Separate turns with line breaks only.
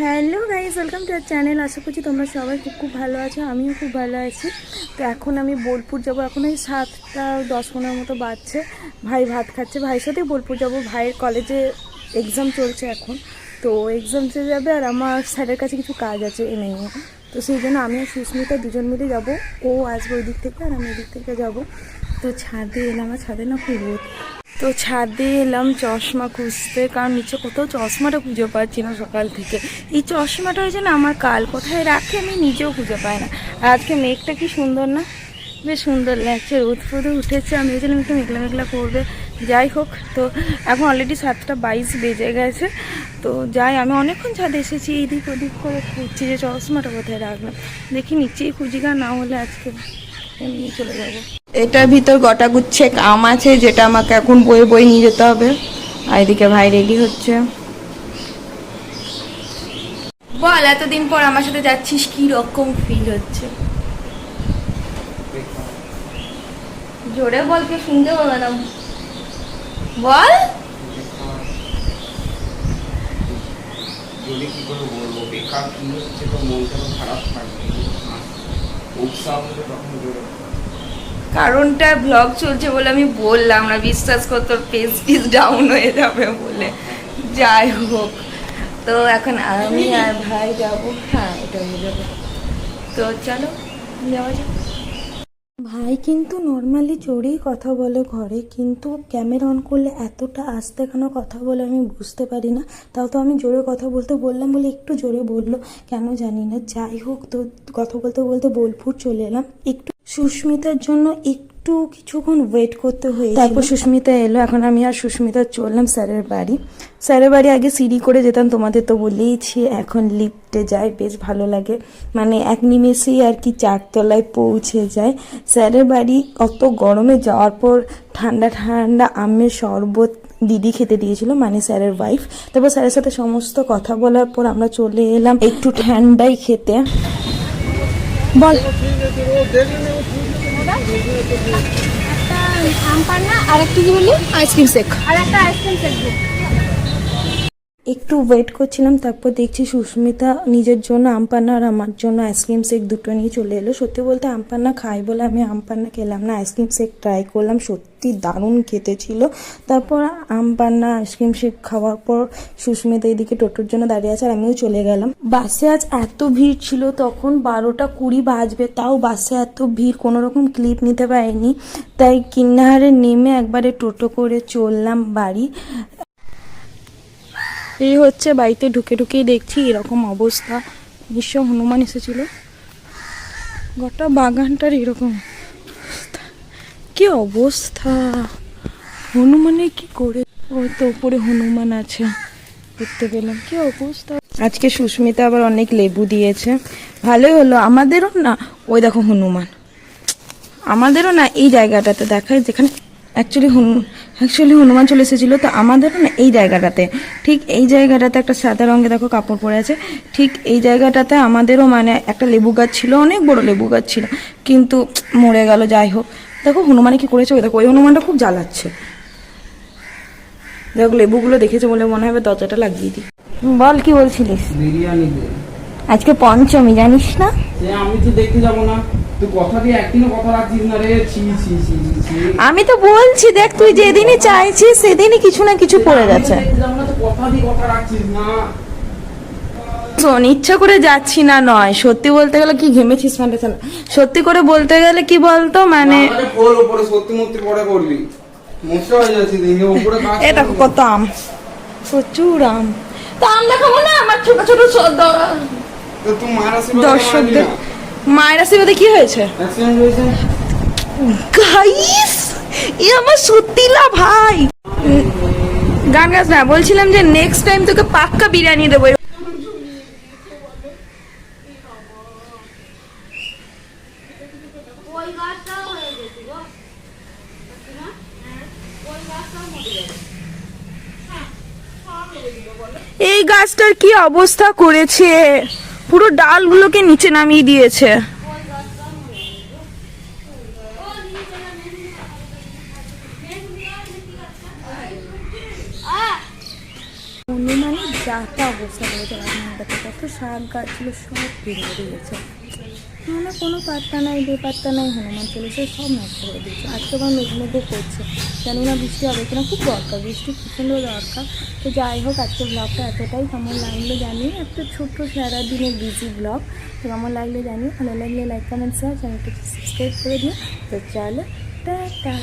Hello guys welcome to our channel. আশা করছি তোমরা সবাই খুব খুব ভালো আছো, আমিও খুব ভালো আছি। তো এখন আমি বোলপুর যাব, এখন এই সাতটা দশ পনেরো মতো বাজছে। ভাই ভাত খাচ্ছে, ভাইয়ের সাথেই বোলপুর যাব। ভাইয়ের কলেজে এক্সাম চলছে এখন, তো এক্সাম চলে যাবে আর আমার স্যারের কাছে কিছু কাজ আছে এনে নিয়ে। তো সেই জন্য আমি আর সুস্মিতা দুজন মিলে যাব। ও আসবে ওই দিক থেকে আর আমি ওই দিক থেকে যাব। তো ছাদে এলাম, আর ছাদে না খুব রোদ। তো ছাদে এলাম, চশমা খুঁজতে, কারণ নিচে কোথাও চশমাটা খুঁজে পাচ্ছি না সকাল থেকে। এই চশমাটা হয়েছে না আমার কাল কোথায় রাখে আমি নিজেও খুঁজে পাই না। আজকে মেঘটা কি সুন্দর না? বেশ সুন্দর লাগছে, রোদ ফোদে উঠেছে, আমি ভেবেছিলাম একটু মেঘলা মেঘলা করবে। যাই হোক, তো এখন অলরেডি সাতটা বাইশ বেজে গেছে। তো যাই, আমি অনেকক্ষণ ছাদে এসেছি, এদিক ওদিক করে খুঁজছি যে চশমাটা কোথায় রাখলাম। দেখি নিচেই খুঁজি না হলে আজকে এমনি চলে যাব।
এটার ভিতর গোটা গুচ্ছে কাম আছে, যেটা আমাকে এখন বই বই নিয়ে যেতে হবে। আর এদিকে ভাই রেডি হচ্ছে। বল, এতদিন পর আমার সাথে যাচ্ছিস, কি রকম ফিল হচ্ছে? জোরে বল শুনতে পাবে না। বল।
খারাপ থাকবে।
কারণটা ব্লগ চলছে বলে আমি বললাম না, বিশ্বাস কর তোর পেজ পিস ডাউন হয়ে যাবে বলে। যাই হোক, তো এখন আমি আর ভাই যাব। হ্যাঁ এটা হয়ে যাবে। তো চলো, যাওয়া যাক।
ভাই কিন্তু নর্মালি জোরেই কথা বলে ঘরে, কিন্তু ক্যামেরা অন করলে এতটা আস্তে কেন কথা বলে আমি বুঝতে পারি না। তাও তো আমি জোরে কথা বলতে বললাম বলে একটু জোরে বলল, কেন জানি না। যাই হোক, তো কথা বলতে বলতে বোলপুর চলে এলাম। একটু সুস্মিতার জন্য একটু কিছুক্ষণ ওয়েট করতে হয়ে তারপর সুস্মিতা এলো, এখন আমি আর সুস্মিতা চললাম স্যারের বাড়ি। স্যারের বাড়ি আগে সিঁড়ি করে যেতাম, তোমাদের তো বলেইছি, এখন লিফটে যায়, বেশ ভালো লাগে। মানে এক নিমেষেই আর কি চারতলায় পৌঁছে যায়। স্যারের বাড়ি অত গরমে যাওয়ার পর ঠান্ডা ঠান্ডা আমের শরবত দিদি খেতে দিয়েছিল মানে স্যারের ওয়াইফ তারপর স্যারের সাথে সমস্ত কথা বলার পর আমরা চলে এলাম একটু ঠান্ডাই খেতে। বল।
আম পান্না আর একটা কি বলি
আইসক্রিম শেক।
আর একটা আইসক্রিম সেকবো
একটু ওয়েট করছিলাম, তারপর দেখছি সুস্মিতা নিজের জন্য আমপান্না আর আমার জন্য আইসক্রিম শেক দুটো নিয়ে চলে এলো। সত্যি বলতে আমপান্না খাই বলে আমি আমপান্না খেলাম না আইসক্রিম শেক ট্রাই করলাম, সত্যি দারুণ খেতে ছিল। তারপর আমপান্না আইসক্রিম শেক খাওয়ার পর সুস্মিতা এদিকে টোটোর জন্য দাঁড়িয়ে আছে আর আমিও চলে গেলাম। বাসে আজ এত ভিড় ছিল, তখন বারোটা কুড়ি বাজবে, তাও বাসে এত ভিড়, কোনো রকম ক্লিপ নিতে পারিনি। তাই কিন্নাহারে নেমে একবারে টোটো করে চললাম বাড়ি। এই হচ্ছে বাড়িতে ঢুকে ঢুকেই দেখছি এরকম অবস্থা। নিশ্চয় হনুমান এসেছিল। গোটা বাগানটার এরকম। কি অবস্থা? হনুমানে কি করে ওই তো উপরে হনুমান আছে, দেখতে পেলাম। কি অবস্থা? আজকে সুস্মিতা আবার অনেক লেবু দিয়েছে। ভালোই হলো। আমাদেরও না ওই দেখো হনুমান। আমাদেরও না এই জায়গাটাতে দেখায় যেখানে অ্যাকচুয়ালি অ্যাকচুয়ালি হনুমান চলে এসেছিল তো আমাদেরও না এই জায়গাটাতে ঠিক এই জায়গাটাতে একটা সাদা রঙে দেখো কাপড় পরে আছে ঠিক এই জায়গাটাতে আমাদেরও মানে একটা লেবু গাছ ছিল অনেক বড় লেবু গাছ ছিল কিন্তু মরে গেল যাই হোক। দেখো হনুমানে কি করেছে ওই দেখো ওই হনুমানটা খুব জ্বালাচ্ছে। দেখো লেবুগুলো দেখেছে বলে মনে হবে দরজাটা লাগিয়ে দিই। বল কি বলছিলিস? আজকে পঞ্চমী জানিস না?
আমি তো দেখতে যাব না।
আমি তো বলছি দেখ তুই যেদিনই চাইছিস সেদিনই কিছু না কিছু পড়ে
না
শোন ইচ্ছা করে যাচ্ছি না নয়। সত্যি বলতে গেলে কি ঘেমেছিস মানে সত্যি করে বলতে গেলে কি বলতো মানে
হয়ে
এ দেখো কত আম। প্রচুর আম। তা আম দেখাবো না? আমার ছোট ছোট দর্শকদের মায়ের আশীর্বাদে কি হয়েছে? গাইস এ আমার সত্যি লা ভাই গান গাছ না বলছিলাম যে নেক্সট টাইম তোকে পাক্কা বিরিয়ানি দেবো। এই গাছটার কি অবস্থা করেছে? পুরো ডালগুলোকে নিচে নামিয়ে দিয়েছে। হনুমানের যাতা অবস্থা করেছে কত শাক গাছগুলো সব ভেঙে দিয়েছে। মানে কোনো পাত্তা নাই বেপাত্তা নাই হনুমান চলেছে সব নষ্ট করে দিয়েছে। আজকে মেঘ মেঘ করছে। জানি না বৃষ্টি হবে কিনা, খুব দরকার, বৃষ্টি প্রচণ্ড দরকার। তো যাই হোক আজকে ব্লগটা এতটাই। কেমন লাগল জানি একটা ছোট্ট সারাদিনের বিজি ব্লগ তো কেমন লাগল জানি ভালো লাগলে লাইক কমেন্ট শেয়ার চ্যানেলটা সাবস্ক্রাইব করে দিও। তো চলো, টাটা।